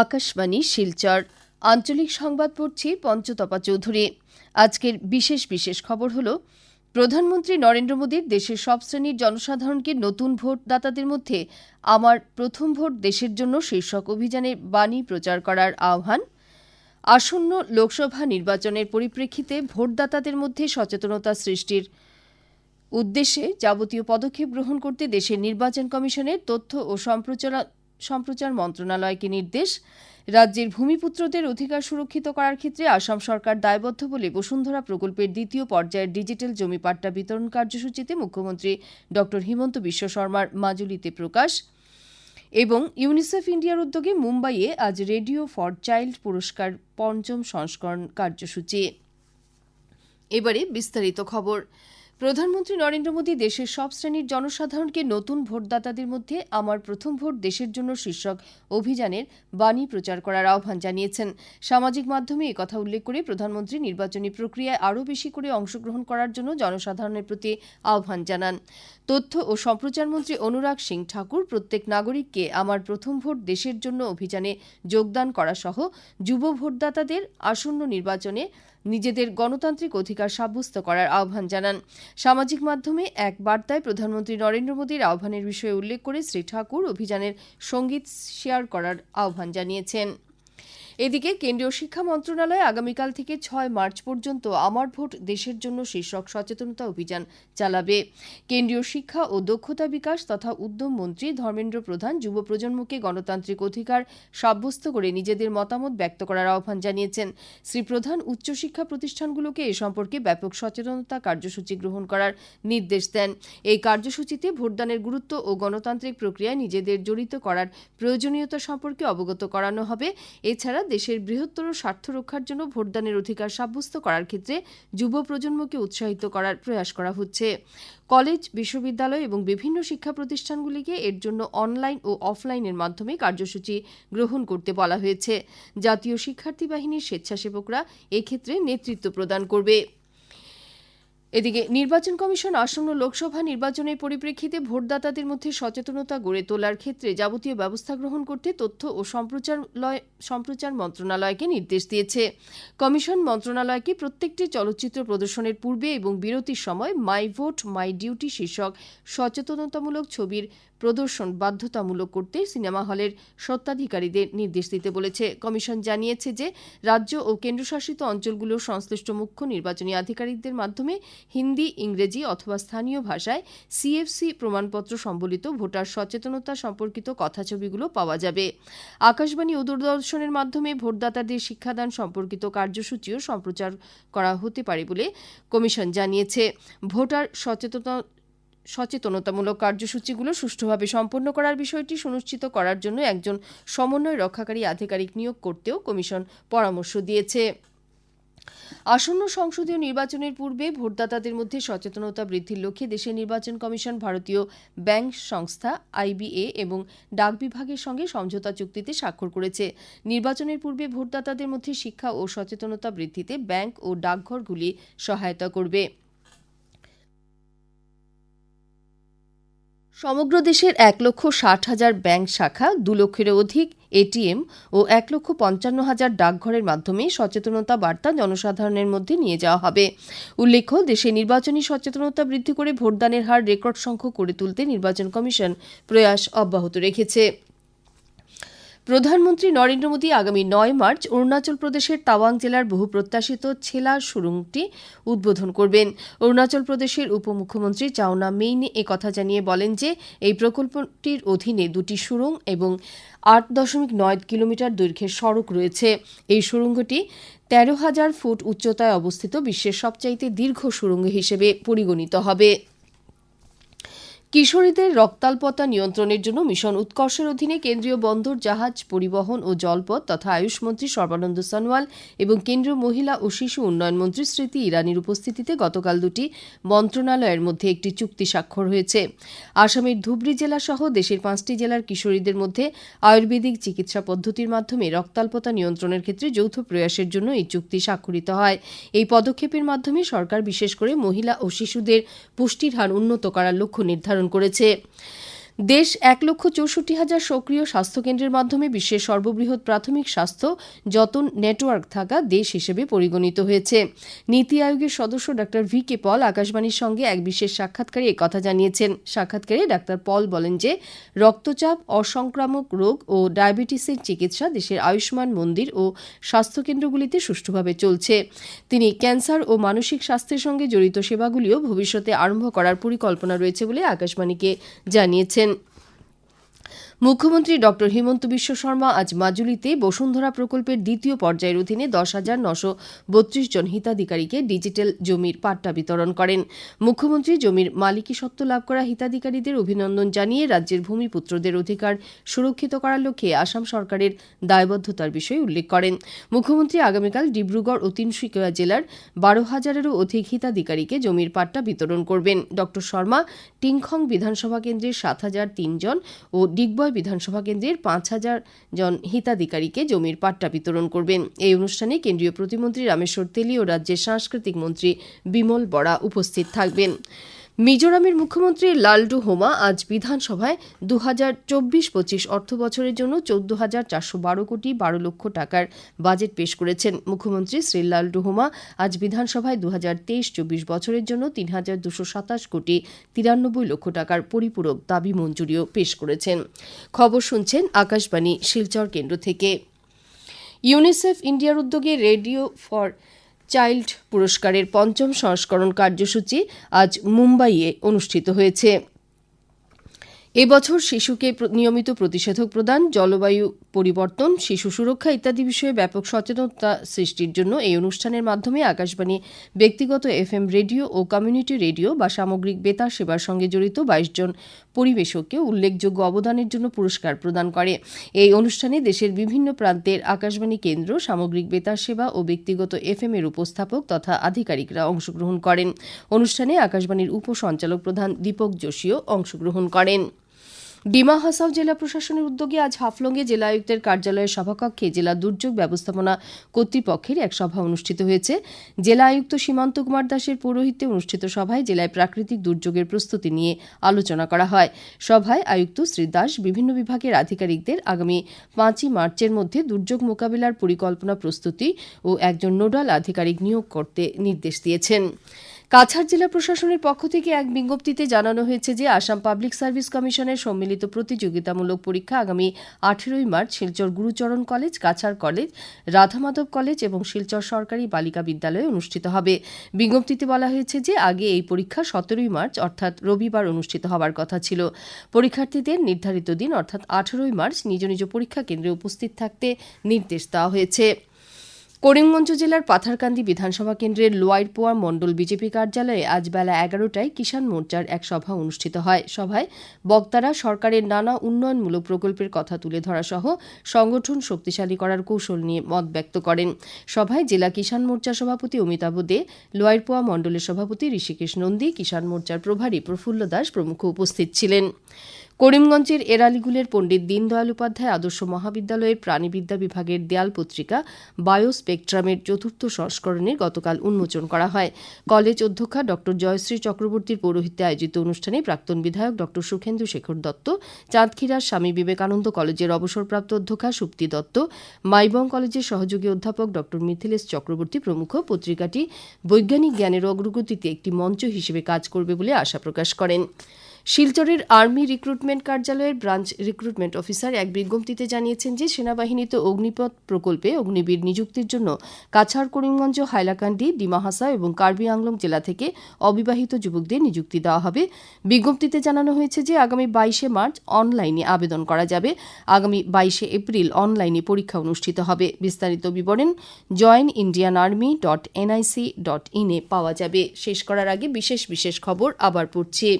আকাশবাণী, শিলচর। আঞ্চলিক সংবাদ পড়ছি পঞ্চতপা চৌধুরী। আজকের বিশেষ বিশেষ খবর হল, প্রধানমন্ত্রী নরেন্দ্র মোদীর দেশের সব শ্রেণির জনসাধারণকে নতুন ভোটদাতাদের মধ্যে আমার প্রথম ভোট দেশের জন্য শীর্ষক অভিযানে বাণী প্রচার করার আহ্বান। আসন্ন লোকসভা নির্বাচনের পরিপ্রেক্ষিতে ভোটদাতাদের মধ্যে সচেতনতা সৃষ্টির উদ্দেশ্যে যাবতীয় পদক্ষেপ গ্রহণ করতে দেশের নির্বাচন কমিশনের তথ্য ও সম্প্রচার সম্প্রচার মন্ত্রণালয়কে নির্দেশ, রাজ্যের ভূমিপুত্রদের অধিকার সুরক্ষিত করার ক্ষেত্রে আসাম সরকার দায়বদ্ধ বলে বসুন্ধরা প্রকল্পের দ্বিতীয় পর্যায়ের ডিজিটাল জমি পাট্টা বিতরণ কার্যসূচিতে মুখ্যমন্ত্রী ড. হিমন্ত বিশ্ব শর্মার মাজুলিতে প্রকাশ এবং ইউনিসেফ ইন্ডিয়ার উদ্যোগে মুম্বাইয়ে আজ রেডিও ফর চাইল্ড পুরস্কার পঞ্চম সংস্করণ কার্যসূচি। এবারে বিস্তারিত খবর। প্রধানমন্ত্রী নরেন্দ্র মোদী দেশের সব শ্রেণির জনসাধারণকে নতুন ভোটদাতাদের মধ্যে আমার প্রথম ভোট দেশের জন্য শীর্ষক অভিযানের বাণী প্রচার করার আহ্বান জানিয়েছেন। সামাজিক মাধ্যমে কথা উল্লেখ করে প্রধানমন্ত্রী নির্বাচনী প্রক্রিয়ায় আরও বেশি করে অংশগ্রহণ করার জন্য জনসাধারণের প্রতি আহ্বান জানান। তথ্য ও সম্প্রচার মন্ত্রী অনুরাগ সিং ঠাকুর প্রত্যেক নাগরিককে আমার প্রথম ভোট দেশের জন্য অভিযানে যোগদান করা সহ যুব ভোটদাতাদের আসন্ন নির্বাচনে নিজেদের গণতান্ত্রিক অধিকার সাব্যস্ত করার আহ্বান জানান। সামাজিক মাধ্যমে এক বার্তায় প্রধানমন্ত্রী নরেন্দ্র মোদীর আহ্বানের বিষয়ে উল্লেখ করে শ্রী ঠাকুর অভিযানের সংগীত শেয়ার করার আহ্বান জানিয়েছেন। এদিকে কেন্দ্রীয় শিক্ষা মন্ত্রণালয় আগামীকাল থেকে ছয় মার্চ পর্যন্ত আমার ভোট দেশের জন্য শীর্ষক সচেতনতা অভিযান চালাবে। কেন্দ্রীয় শিক্ষা ও দক্ষতা বিকাশ তথা উদ্যম মন্ত্রী ধর্মেন্দ্র প্রধান যুব প্রজন্মকে গণতান্ত্রিক অধিকার সাব্যস্ত করে নিজেদের মতামত ব্যক্ত করার আহ্বান জানিয়েছেন। শ্রী প্রধান উচ্চশিক্ষা প্রতিষ্ঠানগুলোকে এ সম্পর্কে ব্যাপক সচেতনতা কার্যসূচি গ্রহণ করার নির্দেশ দেন। এই কার্যসূচিতে ভোটদানের গুরুত্ব ও গণতান্ত্রিক প্রক্রিয়ায় নিজেদের জড়িত করার প্রয়োজনীয়তা সম্পর্কে অবগত করানো হবে। এছাড়া দেশের বৃহত্তর স্বার্থ রক্ষার জন্য ভোটদানের অধিকার সাব্যস্ত করার ক্ষেত্রে যুব প্রজন্মকে উৎসাহিত করার প্রয়াস করা হচ্ছে। কলেজ, বিশ্ববিদ্যালয় এবং বিভিন্ন শিক্ষা প্রতিষ্ঠানগুলিকে এর জন্য অনলাইন ও অফলাইনের মাধ্যমে কার্যসূচি গ্রহণ করতে বলা হয়েছে। জাতীয় শিক্ষার্থী বাহিনীর স্বেচ্ছাসেবকরা এক্ষেত্রে নেতৃত্ব প্রদান করবে। এদিকে নির্বাচন কমিশন আসন্ন লোকসভা নির্বাচনের পরিপ্রেক্ষিতে ভোটদাতাদের মধ্যে সচেতনতা গড়ে তোলার ক্ষেত্রে যাবতীয় ব্যবস্থা গ্রহণ করতে তথ্য ও সম্প্রচারলয় সম্প্রচার মন্ত্রণালয়কে নির্দেশ দিয়েছে। কমিশন মন্ত্রণালয়কে প্রত্যেকটি চলচ্চিত্র প্রদর্শনের পূর্বে এবং বিরতির সময় মাই ভোট, মাই ডিউটি শীর্ষক সচেতনতামূলক ছবির প্রদর্শন বাধ্যতামূলক করতে সিনেমা হলের সত্ত্বাধিকারীদের নির্দেশ দিতে বলেছে। কমিশন জানিয়েছে যে, রাজ্য ও কেন্দ্রশাসিত অঞ্চলগুলোর সংশ্লিষ্ট মুখ্য নির্বাচনী আধিকারিকদের মাধ্যমে হিন্দি, ইংরেজি অথবা স্থানীয় ভাষায় সিএফসি প্রমাণপত্র সম্বলিত ভোটার সচেতনতা সম্পর্কিত কথাছবিগুলো পাওয়া যাবে। আকাশবাণী ও দূরদর্শনের মাধ্যমে ভোটদাতাদের শিক্ষাদান সম্পর্কিত কার্যসূচিও সম্প্রচার করা হতে পারে বলে কমিশন জানিয়েছে। ভোটার সচেতনতা সচেতনতামূলক কার্যসূচিগুলো সুষ্ঠুভাবে সম্পন্ন করার বিষয়টি সুনিশ্চিত করার জন্য একজন সমন্বয় রক্ষাকারী আধিকারিক নিয়োগ করতেও কমিশন পরামর্শ দিয়েছে। আসন্ন সংসদীয় নির্বাচনের পূর্বে ভোটদাতাদের মধ্যে সচেতনতা বৃদ্ধির লক্ষ্যে দেশের নির্বাচন কমিশন ভারতীয় ব্যাংক সংস্থা আইবিএ এবং ডাক বিভাগের সঙ্গে সমঝোতা চুক্তিতে স্বাক্ষর করেছে। নির্বাচনের পূর্বে ভোটদাতাদের মধ্যে শিক্ষা ও সচেতনতা বৃদ্ধিতে ব্যাংক ও ডাকঘরগুলি সহায়তা করবে। সমগ্র দেশের এক লক্ষ ষাট হাজার ব্যাংক শাখা, দু লক্ষেরও অধিক এটিএম ও এক লক্ষ পঞ্চান্ন হাজার ডাকঘরের মাধ্যমে সচেতনতা বার্তা জনসাধারণের মধ্যে নিয়ে যাওয়া হবে। উল্লেখ্য, দেশে নির্বাচনী সচেতনতা বৃদ্ধি করে ভোটদানের হার রেকর্ড সংখ্যক করে তুলতে নির্বাচন কমিশন প্রয়াস অব্যাহত রেখেছে। প্রধানমন্ত্রী নরেন্দ্র মোদী আগামী নয় মার্চ অরুণাচল প্রদেশের তাওয়াং জেলার বহু প্রত্যাশিত ছেলা সুরুংটি উদ্বোধন করবেন। অরুণাচল প্রদেশের উপমুখ্যমন্ত্রী চাওনা মেইন এ কথা জানিয়ে বলেন যে, এই প্রকল্পটির অধীনে দুটি সুরং এবং আট দশমিক নয় কিলোমিটার দৈর্ঘ্যের সড়ক রয়েছে। এই সুরঙ্গটি তেরো হাজার ফুট উচ্চতায় অবস্থিত বিশ্বের সবচাইতে দীর্ঘ সুরঙ্গ হিসেবে পরিগণিত হবে। কিশোরীদের রক্তাল্পতা নিয়ন্ত্রণের জন্য মিশন উৎকর্ষের অধীনে কেন্দ্রীয় বন্দর, জাহাজ, পরিবহন ও জলপথ তথা আয়ুষ মন্ত্রী সর্বানন্দ সনোয়াল এবং কেন্দ্রীয় মহিলা ও শিশু উন্নয়ন মন্ত্রী স্মৃতি ইরানির উপস্থিতিতে গতকাল দুটি মন্ত্রণালয়ের মধ্যে একটি চুক্তি স্বাক্ষর হয়েছে। আসামের ধুবড়ী জেলা সহ দেশের পাঁচটি জেলার কিশোরীদের মধ্যে আয়ুর্বেদিক চিকিৎসা পদ্ধতির মাধ্যমে রক্তাল্পতা নিয়ন্ত্রণের ক্ষেত্রে যৌথ প্রয়াসের জন্য এই চুক্তি স্বাক্ষরিত হয়। এই পদক্ষেপের মাধ্যমে সরকার বিশেষ করে মহিলা ও শিশুদের পুষ্টির হার উন্নত করার লক্ষ্য নির্ধারণ নির্ধারণ করেছে। দেশ এক লক্ষ চৌষট্টি হাজার সক্রিয় স্বাস্থ্যকেন্দ্রের মাধ্যমে বিশ্বের সর্ববৃহৎ প্রাথমিক স্বাস্থ্য যতন নেটওয়ার্ক থাকা দেশ হিসেবে পরিগণিত হয়েছে। নীতি আয়োগের সদস্য ডাক্তার ভি কে পল আকাশবাণীর সঙ্গে এক বিশেষ সাক্ষাৎকারে একথা জানিয়েছেন। সাক্ষাৎকারে ডাক্তার পল বলেন যে, রক্তচাপ, অসংক্রামক রোগ ও ডায়াবেটিসের চিকিৎসা দেশের আয়ুষ্মান মন্দির ও স্বাস্থ্যকেন্দ্রগুলিতে সুষ্ঠুভাবে চলছে। তিনি ক্যান্সার ও মানসিক স্বাস্থ্যের সঙ্গে জড়িত সেবাগুলিও ভবিষ্যতে আরম্ভ করার পরিকল্পনা রয়েছে বলে আকাশবাণীকে জানিয়েছেন। মুখ্যমন্ত্রী ডক্টর হিমন্ত বিশ্ব শর্মা আজ মাজুলিতে বসুন্ধরা প্রকল্পের দ্বিতীয় পর্যায়ের অধীনে দশ হাজার নশো বত্রিশ জন হিতাধিকারীকে ডিজিটাল জমির পাট্টা বিতরণ করেন। মুখ্যমন্ত্রী জমির মালিকি সত্ত্ব লাভ করা হিতাধিকারীদের অভিনন্দন জানিয়ে রাজ্যের ভূমিপুত্রদের অধিকার সুরক্ষিত করার লক্ষ্যে আসাম সরকারের দায়বদ্ধতার বিষয়ে উল্লেখ করেন। মুখ্যমন্ত্রী আগামীকাল ডিব্রুগড় ও তিনসুকিয়া জেলার বারো হাজারেরও অধিক হিতাধিকারীকে জমির পাট্টা বিতরণ করবেন। ডক্টর শর্মা টিংখং বিধানসভা কেন্দ্রের সাত হাজার তিনজন ও ডিগবয় বিধানসভা কেন্দ্রের পাঁচ হাজার জন হিতাধিকারীকে জমির পাট্টা বিতরণ করবেন। এই অনুষ্ঠানে কেন্দ্রীয় প্রতিমন্ত্রী রামেশ্বর তেলি ও রাজ্যের সাংস্কৃতিক মন্ত্রী বিমল বড়া উপস্থিত থাকবেন। মিজোরামের মুখ্যমন্ত্রী লালডু হোমা আজ বিধানসভায় দু হাজার চব্বিশ পঁচিশ অর্থ বছরের জন্য চোদ্দ হাজার চারশো বারো কোটি বারো লক্ষ টাকার বাজেট পেশ করেছেন। মুখ্যমন্ত্রী শ্রী লালডু হোমা আজ বিধানসভায় দু হাজার তেইশ চব্বিশ বছরের জন্য তিন হাজার দুশো সাতাশ কোটি তিরানব্বই লক্ষ টাকার পরিপূরক দাবি মঞ্জুরিও পেশ করেছেন। খবর শুনছেন আকাশবাণী শিলচর কেন্দ্র থেকে। ইউনিসেফ ইন্ডিয়ার উদ্যোগে রেডিও ফর চাইল্ড পুরস্কারের পঞ্চম সংস্করণ কার্যসূচি আজ মুম্বাইয়ে অনুষ্ঠিত হয়েছে। এবছর শিশুকে নিয়মিত প্রতিষেধক প্রদান, জলবায়ু পরিবর্তন, শিশু সুরক্ষা ইত্যাদি বিষয়ে ব্যাপক সচেতনতা সৃষ্টির জন্য এই অনুষ্ঠানের মাধ্যমে আকাশবাণী, ব্যক্তিগত এফএম রেডিও ও কমিউনিটি রেডিও বা সামগ্রিক বেতার সেবার সঙ্গে জড়িত বাইশ জন পরিবেশককে উল্লেখযোগ্য অবদানের জন্য পুরস্কার প্রদান করে। এই অনুষ্ঠানে দেশের বিভিন্ন প্রান্তের আকাশবাণী কেন্দ্র, সামগ্রিক বেতার সেবা ও ব্যক্তিগত এফএম এর উপস্থাপক তথা আধিকারিকরা অংশগ্রহণ করেন। অনুষ্ঠানে আকাশবাণীর উপসঞ্চালক প্রধান দীপক যোশীও অংশগ্রহণ করেন। ডিমা হাসাও জেলা প্রশাসনের উদ্যোগে আজ হাফলংয়ে জেলা আয়ুক্তের কার্যালয়ের সভাকক্ষে জেলা দুর্যোগ ব্যবস্থাপনা কর্তৃপক্ষের এক সভা অনুষ্ঠিত হয়েছে। জেলা আয়ুক্ত সীমান্ত কুমার দাসের পৌরোহিত্যে অনুষ্ঠিত সভায় জেলায় প্রাকৃতিক দুর্যোগের প্রস্তুতি নিয়ে আলোচনা করা হয়। সভায় আয়ুক্ত শ্রী দাস বিভিন্ন বিভাগের আধিকারিকদের আগামী পাঁচই মার্চের মধ্যে দুর্যোগ মোকাবিলার পরিকল্পনা প্রস্তুতি ও একজন নোডাল আধিকারিক নিয়োগ করতে নির্দেশ দিয়েছেন। কাছাড় জেলা প্রশাসনের পক্ষ থেকে এক বিজ্ঞপ্তিতে জানানো হয়েছে যে আসাম পাবলিক সার্ভিস কমিশনের সম্মিলিত প্রতিযোগিতামূলক পরীক্ষা আগামী আঠেরোই March Silchar Gurucharan college, Cachar college, Radhamadhab college এবং শিলচর সরকারি বালিকা বিদ্যালয়ে অনুষ্ঠিত হবে। বিজ্ঞপ্তিতে বলা হয়েছে যে আগে এই পরীক্ষা সতেরোই মার্চ, অর্থাৎ রবিবার অনুষ্ঠিত হওয়ার কথা ছিল। পরীক্ষার্থীদের নির্ধারিত দিন, অর্থাৎ আঠেরোই মার্চ, নিজ নিজ পরীক্ষা কেন্দ্রে উপস্থিত থাকতে নির্দেশ দেওয়া হয়েছে। করিমগঞ্জ জেলার পাথারকান্দি বিধানসভা কেন্দ্রের লোয়ারপোয়া মণ্ডল বিজেপি কার্যালয়ে আজ বেলা এগারোটায় কিষাণ মোর্চার এক সভা অনুষ্ঠিত হয়। সভায় বক্তারা সরকারের নানা উন্নয়নমূলক প্রকল্পের কথা তুলে ধরা সহ সংগঠন শক্তিশালী করার কৌশল নিয়ে মত ব্যক্ত করেন। সভায় জেলা কিষাণ মোর্চা সভাপতি অমিতাভ দে লোয়ারপোয়া মণ্ডলের সভাপতি ঋষিকেশ নন্দী, কিষাণ মোর্চার প্রভারী প্রফুল্ল দাস প্রমুখ উপস্থিত ছিলেন। করিমগঞ্জের এরালিগুলের পণ্ডিত দীনদয়াল উপাধ্যায় আদর্শ মহাবিদ্যালয়ের প্রাণীবিদ্যা বিভাগের দেয়াল পত্রিকা বায়োস্পেকট্রামের চতুর্থ সংস্করণে গতকাল উন্মোচন করা হয়। কলেজ অধ্যক্ষা ড. জয়শ্রী চক্রবর্তীর পৌরোহিত্যে আয়োজিত অনুষ্ঠানে প্রাক্তন বিধায়ক ড. সুখেন্দু শেখর দত্ত, চাঁদখিরার স্বামী বিবেকানন্দ কলেজের অবসরপ্রাপ্ত অধ্যক্ষা সুপ্তি দত্ত, মাইবং কলেজের সহযোগী অধ্যাপক ড. মিথিলেশ চক্রবর্তী প্রমুখ পত্রিকাটি বৈজ্ঞানিক জ্ঞানের অগ্রগতিতে একটি মঞ্চ হিসেবে কাজ করবে বলে আশা প্রকাশ করেন। শিলচরের আর্মি রিক্রুটমেন্ট কার্যালয়ের ব্রাঞ্চ রিক্রুটমেন্ট অফিসার এক বিজ্ঞপ্তিতে জানিয়েছেন যে সেনাবাহিনীতে অগ্নিপথ প্রকল্পে অগ্নিবীর নিযুক্তির জন্য কাছাড় করিমগঞ্জ, হাইলাকান্দি, ডিমাহাসা এবং কার্বি আংলং জেলা থেকে অবিবাহিত যুবকদের নিযুক্তি দেওয়া হবে। বিজ্ঞপ্তিতে জানানো হয়েছে যে আগামী বাইশে মার্চ অনলাইনে আবেদন করা যাবে। আগামী বাইশে এপ্রিল অনলাইনে পরীক্ষা অনুষ্ঠিত হবে। বিস্তারিত বিবরণ join Indian army dot NIC dot ইনে পাওয়া যাবে। শেষ করার আগে বিশেষ বিশেষ খবর আবার পড়ছি।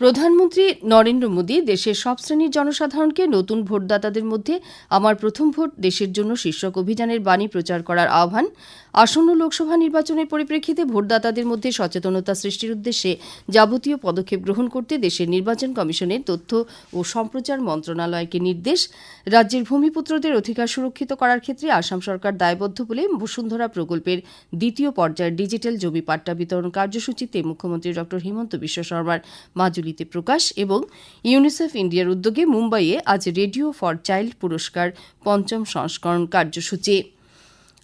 প্রধানমন্ত্রী নরেন্দ্র মোদী দেশের সব শ্রেণির জনসাধারণকে নতুন ভোটদাতাদের মধ্যে আমার প্রথম ভোট দেশের জন্য শীর্ষক অভিযানের বাণী প্রচার করার আহ্বান আসন্ন লোকসভা নির্বাচনের পরিপ্রেক্ষিতে ভোটদাতাদের মধ্যে সচেতনতা সৃষ্টির উদ্দেশ্যে যাবতীয় পদক্ষেপ গ্রহণ করতে দেশের নির্বাচন কমিশনের তথ্য ও সম্প্রচার মন্ত্রণালয়কে নির্দেশ। রাজ্যের ভূমিপুত্রদের অধিকার সুরক্ষিত করার ক্ষেত্রে আসাম সরকার দায়বদ্ধ বলে বসুন্ধরা প্রকল্পের দ্বিতীয় পর্যায়ের ডিজিটাল জমি পাট্টা বিতরণ কার্যসূচিতে মুখ্যমন্ত্রী ড হিমন্ত বিশ্ব শর্মার মাজুলিতে প্রকাশ এবং ইউনিসেফ ইন্ডিয়ার উদ্যোগে মুম্বাইয়ে আজ রেডিও ফর চাইল্ড পুরস্কার পঞ্চম সংস্করণ কার্যসূচি।